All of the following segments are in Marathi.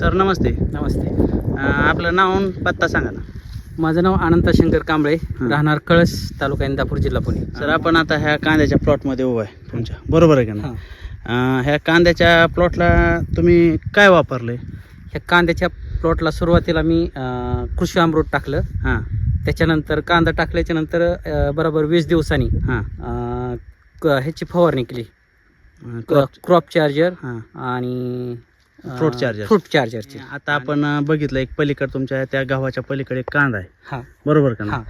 सर नमस्ते. नमस्ते. अं, आपलं नाव आणि पत्ता सांगा ना. माझं नाव अनंत शंकर कांबळे. राहणार कळस तालुका इंदापूर जिल्हा पुणे. सर आपण आता ह्या कांद्याच्या प्लॉटमध्ये उभा आहे तुमच्या. बरोबर आहे का हां. अं, ह्या कांद्याच्या प्लॉटला तुम्ही काय वापरलंय ह्या कांद्याच्या प्लॉटला सुरुवातीला मी अं, कृषी अमृत टाकलं. हां. त्याच्यानंतर कांदा टाकल्याच्या नंतर अं, बरोबर वीस दिवसांनी हां. अं, क- ह्याची फवारणी केली. अं, crop- क्रॉप चार्जर हां. आणि Fruit charger. फ्रूट चार्जरची आता आपण बघितलं एक पलीकडे तुमच्या त्या गावाच्या पलीकडे एक कांदा आहे. हां. बरोबर का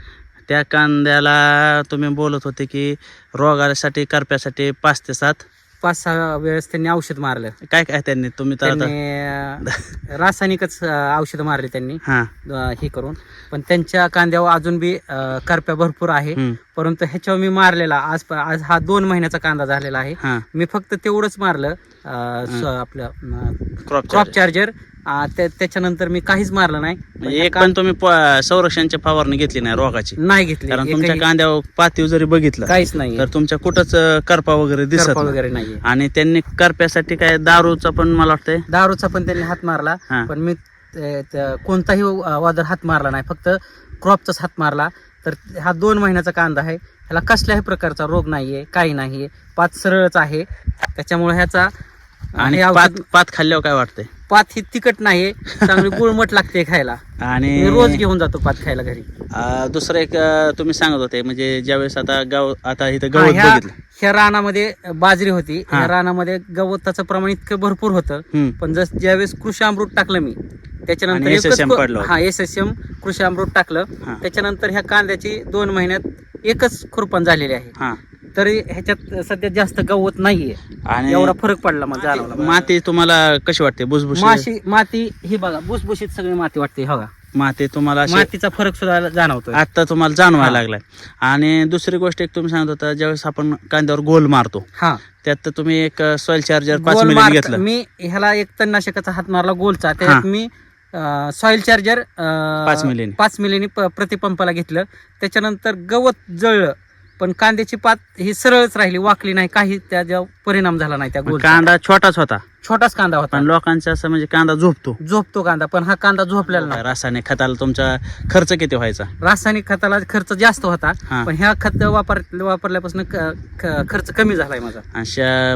त्या कांद्याला तुम्ही बोलत होते की रोगासाठी करप्यासाठी पाच ते सात पाच सहा वेळेस त्यांनी औषध मारलं. काय काय त्यांनी? तुम्ही तर आता त्यांनी अं, रासायनिकच अं, औषधं मारली त्यांनी हां. अं, हे करून. पण त्यांच्या कांद्यावर अजून बी अं, करप्या भरपूर आहे. हम्म, परंतु ह्याच्यावर मी मारलेला आज आज हा दोन महिन्याचा कांदा झालेला आहे. हां. मी फक्त तेवढंच मारलं अं, स- आपलं क्रॉप क्रॉप चार्जर त्याच्यानंतर मी काहीच मारलं नाही. म्हणजे एक पण तुम्ही प- संरक्षणची फवारणी घेतली नाही रोगाची. नाही घेतली. कारण एकही- तुमच्या कांद्यावर पातीव जरी बघितलं काहीच नाही तर तुमच्या कुठंच अं, करपा वगैरे दिसत करपा नाही. वगैरे नाहीये. आणि त्यांनी करप्यासाठी काय दारूचा पण मला वाटतंय? दारूचा पण त्यांनी हात मारला. हा. पण मी ते- कोणताही वादर हात मारला नाही. फक्त क्रॉपचाच हात मारला. तर हा दोन महिन्याचा कांदा आहे. ह्याला कसल्याही प्रकारचा रोग नाहीये काही नाहीये. पात सरळच आहे. त्याच्यामुळे ह्याचा आणि हे औषध- पात पात खाल्ल्यावर काय वाटतंय? पात ही तिखट नाहीये चांगली गुळमट लागते खायला आणि मी रोज घेऊन जातो पात खायला घरी अं, दुसरं एक अं, तुम्ही सांगत होते म्हणजे ज्यावेळेस आता गाव आता इथं हा, गवत ह्या बघितलं ह्या रानामध्ये बाजरी होती. ह्या रानामध्ये गवताचं प्रमाण इतकं भरपूर होतं हम्म. पण जस ज्यावेळेस कृषी अमृत टाकलं मी त्याच्यानंतर आणि एकच SSM क- पडलं होतं. हा एस एस एम कृषी अमृत टाकलं हा. त्याच्यानंतर ह्या कांद्याची दोन महिन्यात एकच खुरपण झालेली आहे हा तरी ह्याच्यात सध्या जास्त गवत नाहीये. आणि एवढा फरक पडला मला जाणवला. माती तुम्हाला कशी वाटते? भुसभुशी माशी माती ही बघा भुसभुशीत सगळी माती वाटते हो का माती तुम्हाला अशी मातीचा फरक सुद्धा जाणवतोय. आता तुम्हाला जाणवायला. लागलाय. आणि दुसरी गोष्ट एक तुम्ही सांगत होता ज्यावेळेस आपण कांद्यावर गोल मारतो हा. त्यात तर तुम्ही एक सॉइल चार्जर पाच गोल मिली मारत- घेतलं. मी ह्याला एक तणनाशकाचा हात मारला गोलचा. त्याच्यात मी सॉइल चार्जर पाच मिलीने. पाच मिलीने प- प्रतिपंपाला घेतलं. त्याच्यानंतर गवत जळलं. पण कांद्याची पात ही सरळच राहिली वाकली नाही. काही त्याचा परिणाम झाला नाही त्या गोल कांदा छोटाच होता. छोटाच कांदा होता. पण लोकांचं असं म्हणजे कांदा झोपतो. झोपतो कांदा पण हा कांदा झोपलेला नाही रासायनिक खताला तुमचा खर्च किती व्हायचा? रासायनिक खताला खर्च जास्त होता हा. पण ह्या खत वापर वापरल्यापासून क- खर्च कमी झालाय माझा. अशा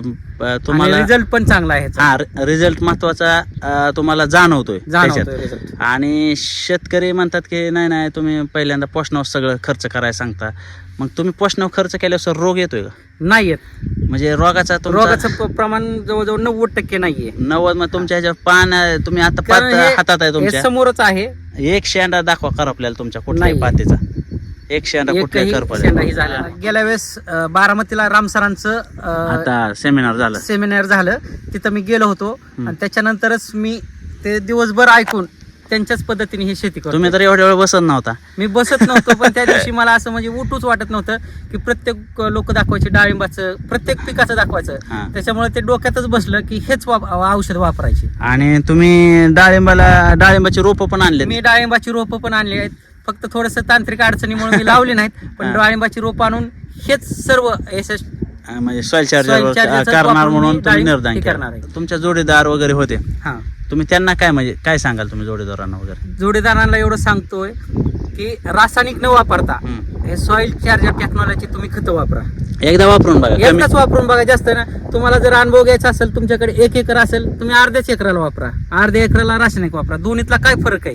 तुम्हाला रिझल्ट पण चांगला आहे ह्याचा. हा रिझल्ट महत्त्वाचा अं, तुम्हाला जाणवतोय जाणवतोय त्याच्यात. आणि शेतकरी म्हणतात की नाही नाही तुम्ही पहिल्यांदा पोषणावर सगळं खर्च करायला सांगता. मग तुम्ही पोषणावर खर्च केल्यावर रोग येतोय का? नाही येत. म्हणजे रोगाचा तुमचा रोगाचं प- प्रमाण जवळजवळ नव्वद टक्के नाहीये. नव्वद मग तुमच्या ह्याच्या पान तुम्ही आता पात कारण हे- हातात आहे हे तुमच्या समोरच आहे. एक शेंडा दाखवा कर आपल्याला तुमच्या कुठल्याही नाही. पातीचा. एक शेंडा कुठल्या एकही करपा शेंडाही झाला नाही. गेल्या वेळेस अं, बारामतीला राम सरांचं अं, आता सेमिनार झालं. सेमिनार झालं. तिथं मी गेलो होतो. आणि त्याच्यानंतरच मी ते दिवसभर ऐकून त्यांच्याच पद्धतीने ही शेती करतो तुम्ही तर एवढ्या वेळ बसत नव्हता. मी बसत नव्हतो पण त्या दिवशी मला असं म्हणजे उठूच वाटत नव्हतं की प्रत्येक लोक दाखवायचे डाळिंबाचं प्रत्येक पिकाचं दाखवायचं. त्याच्यामुळे ते डोक्यातच बसलं की हेच औषध वापरायचे. आणि तुम्ही डाळिंबाला डाळिंबाची रोपं पण आणले मी डाळिंबाची रोपं पण आणली आहेत. फक्त थोडस तांत्रिक अडचणीमुळे मी लावली नाहीत पण. डाळिंबाची रोपं आणून हेच सर्व म्हणजे करणार म्हणून. तुमच्या जोडीदार वगैरे होते. हा. तुम्ही त्यांना काय म्हणजे काय सांगाल तुम्ही जोडीदारांना वगैरे? जोडीदारांना एवढं सांगतोय की रासायनिक न वापरता हम्म. हे सॉइल चार्जर टेक्नॉलॉजी तुम्ही खतं वापरा. एकदा वापरून बघा कमी एकदाच वापरून बघा जास्त ना. तुम्हाला जर अनुभव घ्यायचा असेल तुमच्याकडे एक एकर असेल तुम्ही अर्ध्याच एकराला वापरा. अर्ध्या एकराला रासायनिक वापरा. दोन्हीतला काय फरक आहे?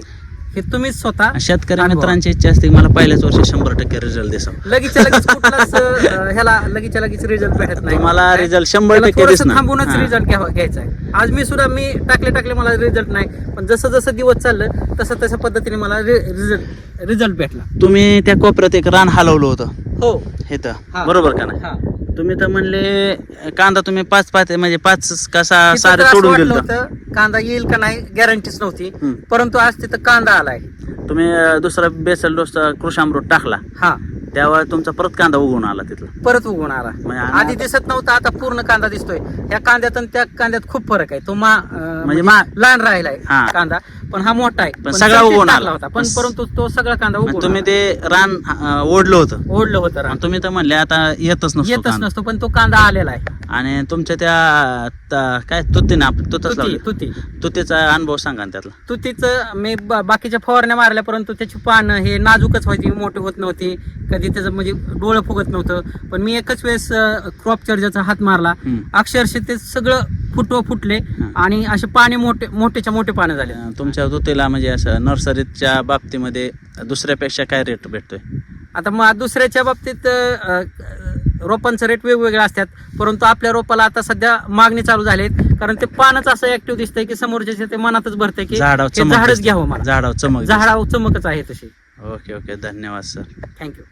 हे तुम्हीच स्वतः शेतकरी. मित्रांची इच्छा असते की मला पहिल्याच वर्षी शंभर टक्के रिझल्ट दिसा लगेच ह्याला लगेचच्या लगेच रिझल्ट भेटत नाही. तुम्हाला रिझल्ट शंभर टक्के थांबूनच. रिझल्ट घ्यायचा आहे. आज मी सुद्धा मी टाकले टाकले मला रिझल्ट नाही पण जसं जसं दिवस चाललं तसं तशा पद्धतीने मला रिझल्ट रिझल्ट भेटला. तुम्ही त्या कोपऱ्यात एक रान हलवलं होतं. हो. हे तर. बरोबर का नाही? तुम्ही तर म्हणले कांदा तुम्ही पाच पाच म्हणजे पाच कसा सारे गेलं होतं कांदा येईल का नाही गॅरंटीच नव्हती. परंतु आज तिथं कांदा आलाय. तुम्ही दुसरा बेसल डोस कृषामृत टाकला. हा. त्यावेळेस तुमचा परत कांदा उगवून आला तिथला. परत उगवून आला. म्हणजे आधी दिसत नव्हता आता पूर्ण कांदा दिसतोय. या कांद्यात आणि त्या कांद्यात खूप फरक आहे. तो मा म्हणजे मा- लहान राहिलाय. कांदा. पण हा मोठा आहे पण सगळा उगवून टाकला आला. होता पण परंतु तो सगळा कांदा उगवून तुम्ही आला. ते रान अं, ओढलं होतं ओढलं होतं रान. आणि तुम्ही तर म्हणले आता येतच नसतो येतच कांदा. नसतो पण तो कांदा आलेला आहे आणि तुमच्या त्या काय तुतीनं आपण तुतच तुती लावली तुती तुतीचा अनुभव सांगा ना त्यातला तुतीचं मी ब- बाकीच्या फवारण्या मारल्या परंतु त्याची पानं हे नाजूकच व्हायची मोठी होत नव्हती कधी त्याचं म्हणजे डोळं फुगत नव्हतं पण मी एकच वेळेस क्रॉप चर्जाचा हात मारला हम्म. अक्षरशः ते सगळं फुटव फुटले. आणि असे पाने मोठे मोठेच्या मोठे पानं झाले. तुमच्या तुतीला म्हणजे असं नर्सरीच्या बाबतीमध्ये दुसऱ्यापेक्षा काय रेट भेटतोय? आता मग दुसऱ्याच्या बाबतीत रोपांचं रेट वेगवेगळे असतात परंतु आपल्या रोपाला आता सध्या मागणी चालू झाली कारण ते पानच असं ऍक्टिव्ह दिसतंय की समोरच्या ते मनातच भरतंय की झाडच. घ्यावं मला. झाडावर चमक झाडावर चमकच आहे तशी. ओके ओके धन्यवाद सर थँक्यू